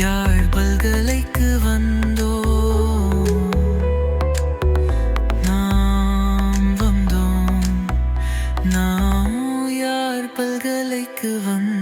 யாழ் பல்கலைக்கு வந்தோம். நாம் வந்தோம். நாம் யாழ் பல்கலைக்கு வந்தோம்.